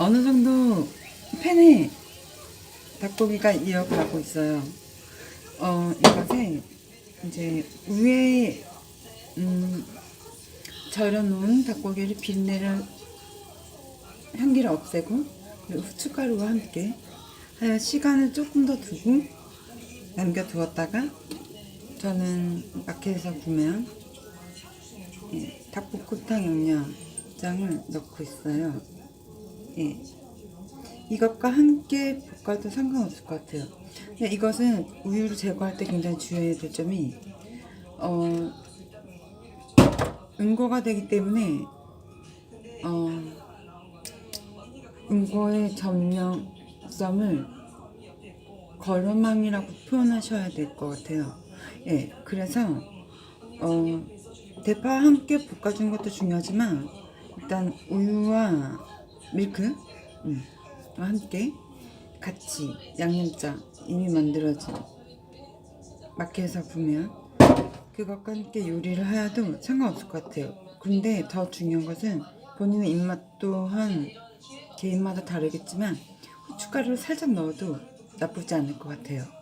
어느 정도 팬에 닭고기가 이어가고 있어요. 어, 이것에 이제 위에 음, 절여놓은 닭고기를 비린내를 향기를 없애고 그리고 후춧가루와 함께 하여 시간을 조금 더 두고 남겨두었다가 저는 마켓에서 구매한 예, 닭볶음탕 양념장을 넣고 있어요. 예. 이것과 함께 볶아도 상관없을 것 같아요. 근데 이것은 우유를 제거할 때 굉장히 주의해야 될 점이 어, 응고가 되기 때문에 어, 응고의 점령점을 걸음망이라고 표현하셔야 될 것 같아요. 예, 그래서 어, 대파와 함께 볶아주는 것도 중요하지만 일단 우유와 밀크 음, 와 함께 같이 양념장 이미 만들어진 마켓에서 구매한 그것과 함께 요리를 하여도 상관없을 것 같아요. 근데 더 중요한 것은 본인의 입맛 또한 개인마다 다르겠지만 후춧가루를 살짝 넣어도 나쁘지 않을 것 같아요.